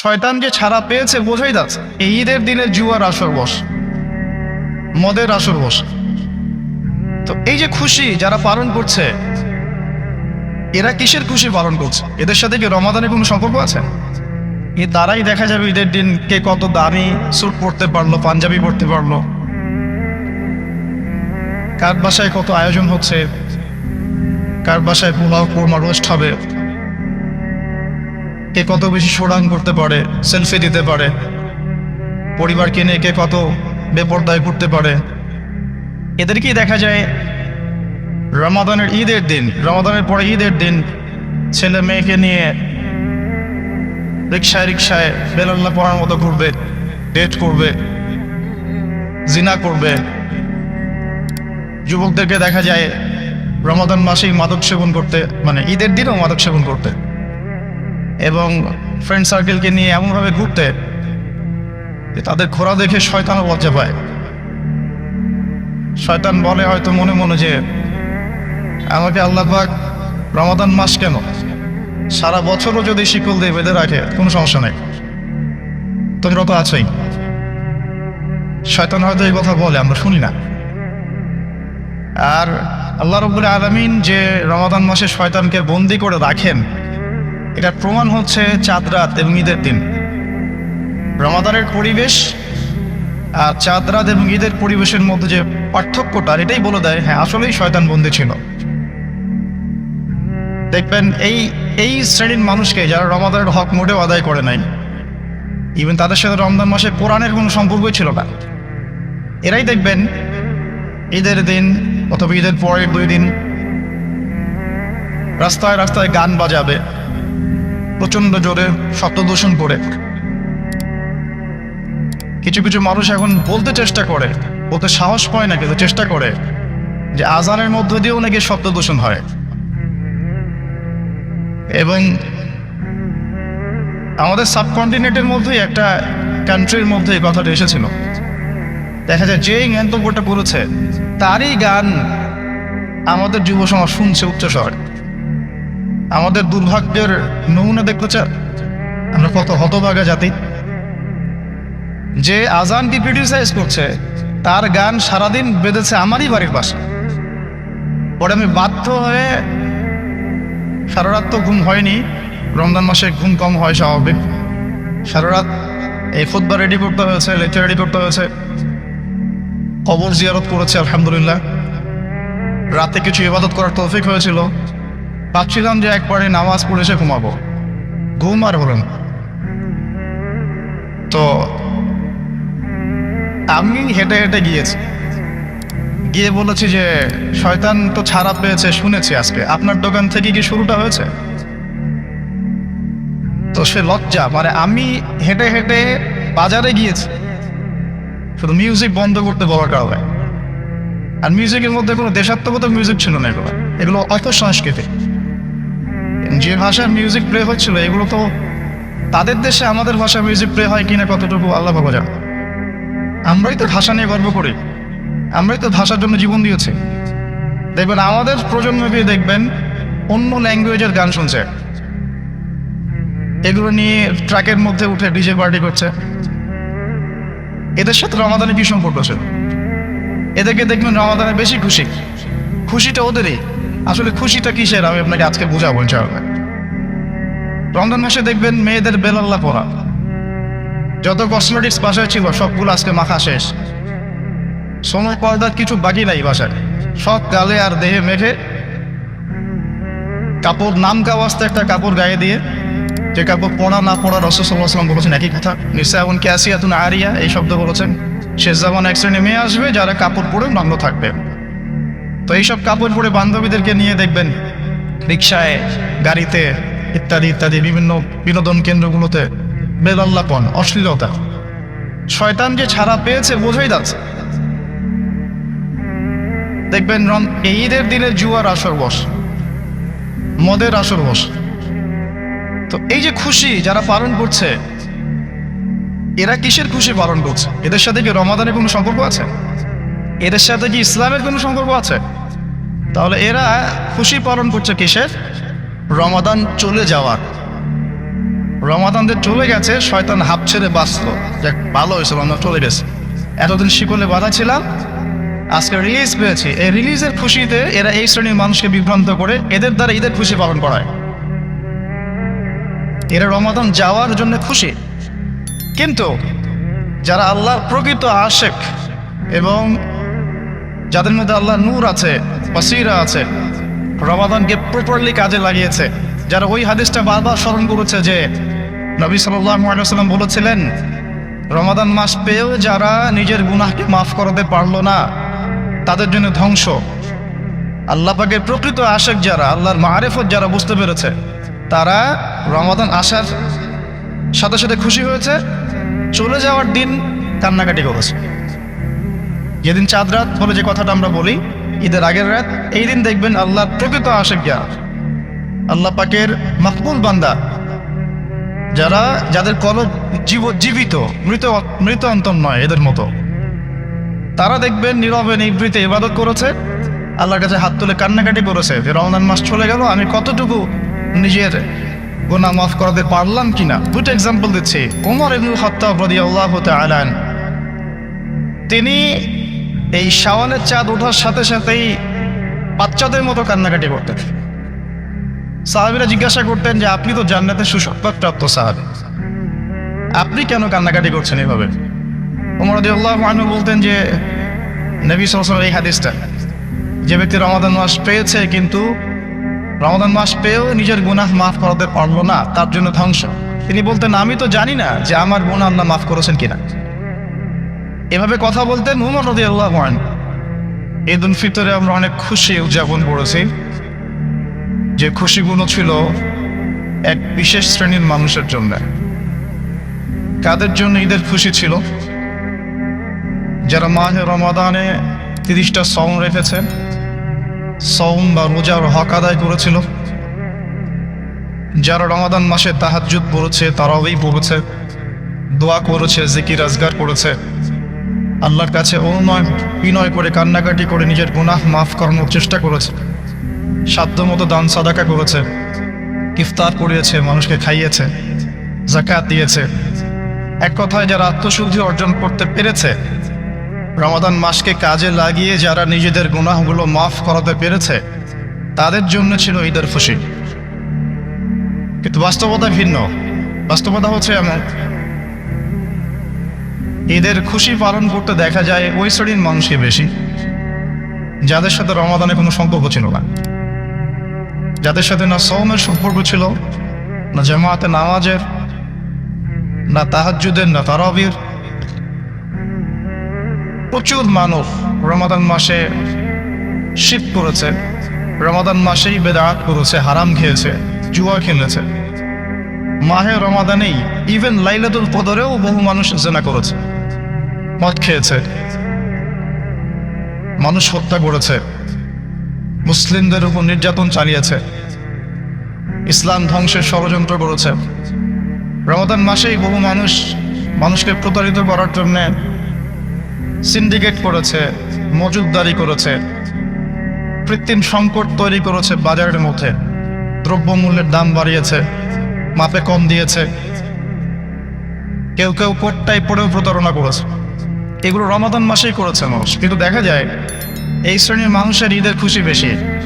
শয়তান যে ছাড়া পেয়েছে বোঝাই যাচ্ছে। এই ঈদের দিনে জুয়ার আসর বস, মদের আসর বস। তো এই যে খুশি যারা পালন করছে, এরা কিসের খুশি পালন করছে? এদের সাথে কি রমাদানের কোনো সম্পর্ক আছে? এ দ্বারাই দেখা যাবে ঈদের দিন কে কত দামি স্যুট পরতে পারল, পাঞ্জাবি পরতে পারল। কার বাসায় কত আয়োজন হচ্ছে, কার বাসায় পোলাও, কোরমা, রোস্ট হবে। কে কত বেশি সোডাং করতে পারে সেলফি দিতে পারে, পরিবারকে নিয়ে কে কত বেপরদায় করতে পারে। এদেরকেই দেখা যায় রমাদানের ঈদের দিন, রমাদানের পরে ঈদের দিন ছেলে মেয়েকে নিয়ে রিক্সায় রিক্সায় বেলাল্লা পড়ার মতো ঘুরবে ডেট করবে, জিনা করবে। যুবকদেরকে দেখা যায় রমাদান মাসেই মাদক সেবন করতে মানে ঈদের দিনও মাদক সেবন করতে। এবং ফ্রেন্ড সার্কেলকে নিয়ে এমনভাবে ঘুরতে যে তাদের ঘোরা দেখে শয়তানও লজ্জা পায়। শয়তান বলে হয়তো মনে মনে যে, আমাকে আল্লাহ পাক রমাদান মাস কেন? সারা বছরও যদি শিকল দিয়ে বেঁধে রাখে, কোনো সমস্যা নেই। তোমরা তো আছেই। শয়তান হয়তো এই কথা বলে, আমরা শুনি না। আর আল্লাহ রবুল আলমিন যে রমাদান মাসে শয়তানকে বন্দি করে রাখেন এটার প্রমাণ হচ্ছে চাঁদ রাত এবং ঈদের দিন। রমাদানের পরিবেশ আর চাঁদ রাত এবং ঈদের পরিবেশের মধ্যে যে পার্থক্যটা এটাই বলে দেয় হ্যাঁ আসলেই শয়তান বন্দি ছিল। দেখবেন, এই এই শ্রেণির মানুষকে যারা রমাদানের হক মোটেও আদায় করে নাই ইভেন তাদের সাথে রমজান মাসে কোরআনের কোনো সম্পর্কই ছিল না। এরাই দেখবেন, ঈদের দিন অথবা ঈদের পরের দুই দিন রাস্তায় রাস্তায় গান বাজাবে প্রচণ্ড জোরে শব্দ দূষণ করে। কিছু কিছু মানুষ এখন বলতে চেষ্টা করে, বলতে সাহস পায় না, কিন্তু চেষ্টা করে যে আজানের মধ্য দিয়েও নাকি শব্দ দূষণ হয়। এবং আমাদের সাবকন্টিনেন্টের মধ্যেই একটা কান্ট্রির মধ্যে এই কথাটা এসেছিল। দেখা যায় যে মন্তব্যটা করেছে তারই গান আমাদের যুব সমাজ শুনছে উচ্চস্বর। আমাদের দুর্ভাগ্যের নমুনা দেখতে চান? আমরা কত হতভাগা জাতি। যে আজানকে ক্রিটিসাইজ করছে, তার গান সারাদিন বেঁধেছে আমারই বাড়ির পাশে। পরে আমি বাধ্য হয়ে সারারাত তো ঘুম হয়নি, রমজান মাসে ঘুম কম হয় স্বাভাবিক। সারারাত এই ফুটবল রেডি করতে হয়েছে লেকচার রেডি করতে হয়েছে। কবর জিয়ারত করেছে, আলহামদুলিল্লাহ। রাতে কিছু ইবাদত করার তৌফিক হয়েছিল। ভাবছিলাম যে একবারে নামাজ পড়ে এসে ঘুমাবো। ঘুম আর হলো না। তো আমি হেঁটে হেঁটে গিয়েছি। গিয়ে বলেছি যে, শয়তান তো ছাড়া পেয়েছে, শুনেছি আজকে। আপনার দোকান থেকে কি শুরুটা হয়েছে? তো সে লজ্জা মানে আমি হেঁটে হেঁটে বাজারে গিয়েছি। শুধু মিউজিক বন্ধ করতে বলার কারণে। আর মিউজিকের মধ্যে কোনো দেশাত্মকতা মিউজিক ছিল না এগুলো। এগুলো অর্থ সংস্কৃতি যে ভাষার মিউজিক প্লে হচ্ছিল, এগুলো তো তাদের দেশে আমাদের ভাষা মিউজিক প্লে হয় কিনা কতটুকু আল্লাহ ভালো জানে। আমরাই তো ভাষা নিয়ে গর্ব করি। আমরাই তো ভাষার জন্য জীবন দিয়েছি। দেখবেন, আমাদের প্রজন্মকে দেখবেন, অন্য ল্যাঙ্গুয়েজের গান শুনছে। এগুলো নিয়ে ট্রাকের মধ্যে উঠে ডিজে পার্টি করছে। এদের সাথে রমাদানের কি সম্পর্ক ছিল এদেরকে দেখবেন রমাদানে বেশি খুশি। খুশিটা ওদেরই। আসলে খুশিটা কিসের? আমি আপনাকে আজকে বোঝাবো ইনশাআল্লাহ। রমজান মাসে দেখবেন মেয়েদের বেলাল্লা পরা যত কসমেটিক্স বাসায় ছিল, সবগুলো আজকে মাখা শেষ। সোনো পর্দার কিছু বাকি নাই বাসায়। সব গালে আর দেহে মেখে কাপড় নাম কাওয়াস্তে একটা কাপড় গায়ে দিয়ে, যে কাপড় পড়া না পড়া রসুলাম বলেছেন একই কথা। নিশ্চয় এমন ক্যাসিয়াতুন আরিয়া, এই শব্দ বলেছেন। শেষ যেমন এক শ্রেণি মেয়ে আসবে যারা কাপড় পরে নগ্ন থাকবে। তো এইসব কাপড় পরে বান্ধবীদেরকে নিয়ে দেখবেন, রিক্সায়, গাড়িতে, ইত্যাদি ইত্যাদি, বিভিন্ন বিনোদন কেন্দ্রগুলোতে বেলাল্লাপন অশ্লীলতা। শয়তান যে ছাড়া পেয়েছে, বোঝাই যাচ্ছে। দেখবেন এই ঈদের দিনে জুয়ার আসর বস, মদের আসর বস। তো এই যে খুশি যারা পালন করছে, এরা কিসের খুশি পালন করছে? এদের সাথে কি রমাদানের কোনো সম্পর্ক আছে? এদের সাথে কি ইসলামের কোনো সম্পর্ক আছে? তাহলে এরা খুশি পালন করছে কিসের? রমাদান চলে যাওয়ার। রমাদানদের চলে গেছে, শয়তান হাফ ছেড়ে বাঁচলো। যাক ভালো হয়েছে রমজান চলে গেছে। এতদিন শিকলে বাধা ছিলাম, আজকে রিলিজ পেয়েছি। এই রিলিজের খুশিতে এরা এই শ্রেণির মানুষকে বিভ্রান্ত করে, এদের দ্বারা ঈদের খুশি পালন করায়। এরা রমাদান যাওয়ার জন্য খুশি। কিন্তু যারা আল্লাহর প্রকৃত আশেক এবং যাদের মধ্যে আল্লাহ নূর আছে বসিরা আছে। রমাদানকে প্রপারলি কাজে লাগিয়েছে। যারা ওই হাদিসটা বারবার স্মরণ করেছে যে নবী সাল্লাম বলেছিলেন, রমাদান মাস পেয়েও যারা নিজের গুনাহকে মাফ করাতে পারল না, তাদের জন্য ধ্বংস। আল্লাহ পাকের প্রকৃত আশেক যারা, আল্লাহর মারেফত যারা বুঝতে পেরেছে, তারা রমাদান আসার সাথে সাথে খুশি হয়েছে, চলে যাওয়ার দিন কান্নাকাটি করেছে। যেদিন চাঁদ রাত বলে যে কথাটা আমরা বলি ঈদের আগের রাত, এই দিন দেখবেন আল্লাহর প্রকৃত আশেক যারা। আল্লাহ পাকের মকবুল বান্দা, যারা, যাদের কলব জীব, জীবিত, মৃত মৃত অন্তর নয় এদের মতো। তারা দেখবেন নীরবে নিবৃতে ইবাদত করেছে, আল্লাহর কাছে হাত তুলে কান্নাকাটি করেছে যে রমজান মাস চলে গেল, আমি কতটুকু নিজের গোনা মাফ করাতে পারলাম কিনা? দুটো এক্সাম্পল দিচ্ছি। ওমর ইবনুল খাত্তাব রাদিয়াল্লাহু তাআলা তিনি এই শাওয়ালের চাঁদ ওঠার সাথে সাথেই বাচ্চাদের মতো কান্নাকাটি করতেন। সাহাবিরা জিজ্ঞাসা করতেন যে, আপনি তো জান্নাতে সুসংবাদপ্রাপ্ত সাহাবি। আপনি কেন কান্নাকাটি করছেন এভাবে? ওমর রাদিয়াল্লাহু আনহু বলতেন যে, নবী সাল্লাল্লাহু এই হাদিসটা, যে ব্যক্তি রমাদান মাস পেয়েছে কিন্তু রমাদান মাস পেয়েও নিজের গুনাহ মাফ করাতে পারল না, তার জন্য ধ্বংস। তিনি বলতেন, আমি তো জানি না যে আমার গুনাহ আল্লাহ মাফ করেছেন কিনা। এভাবে কথা বলতেন উমর রাদিয়াল্লাহু আনহু ঈদ উল ফিতরে আমরা অনেক খুশি উদযাপন করেছি। যে খুশিগুলো ছিল এক বিশেষ শ্রেণির মানুষের জন্য। কাদের জন্য ঈদের খুশি ছিল? যারা মাহে রমাদানে তিরিশটা সম রেখেছে সম বা রোজার হক আদায় করেছিল। যারা রমাদান মাসে তাহাজ্জুদ পড়েছে তারাওই পড়েছে, দোয়া করেছে, জিকির আজগার করেছে। আল্লাহর কাছে অনুনয়, বিনয় করে কান্নাকাটি করে নিজের গুনাহ মাফ করানোর চেষ্টা করেছে। সাধ্যমতো দান, সাদাকা করেছে। ইফতার করিয়েছে, মানুষকে খাইয়েছে জাকাত দিয়েছে। এক কথায় যারা আত্মশুদ্ধি অর্জন করতে পেরেছে, রমাদান মাসকে কাজে লাগিয়ে যারা নিজেদের গুনাহগুলো মাফ করাতে পেরেছে, তাদের জন্য ছিল ঈদের খুশি। কিন্তু বাস্তবতা ভিন্ন। বাস্তবতা হচ্ছে এমন। ঈদের খুশি পালন করতে দেখা যায় ওই শ্রেণির মানুষকে বেশি। যাদের সাথে রমাদানে কোনো সম্পর্ক ছিল না। যাদের সাথে না সৌমের সম্পর্ক ছিল, না জামাতে নামাজের, না তাহাজ্জুদের, না তারাবির। প্রচুর মানুষ রমাদান মাসে শীত করেছে রমাদান মাসেই বেদাত করেছে, হারাম খেয়েছে, জুয়া খেলেছে। মাহে রমাদানেই ইভেন লাইলাতুল কদরেও বহু মানুষ জেনা করেছে। মদ খেয়েছে। মানুষ হত্যা করেছে। মুসলিমদের উপর নির্যাতন চালিয়েছে। ইসলাম ধ্বংসের ষড়যন্ত্র করেছে। রমাদান মাসেই বহু মানুষ মানুষকে প্রতারিত করার জন্যে সিন্ডিকেট করেছে, মজুদদারি করেছে, কৃত্রিম সংকট তৈরি করেছে বাজারের মধ্যে। দ্রব্যমূল্যের দাম বাড়িয়েছে, মাপে কম দিয়েছে। কেউ কেউ কোটটাই পড়েও প্রতারণা করেছে। এগুলো রমাদান মাসেই করেছে মানুষ। কিন্তু দেখা যায় এই শ্রেণির মানুষের ঈদের খুশি বেশি।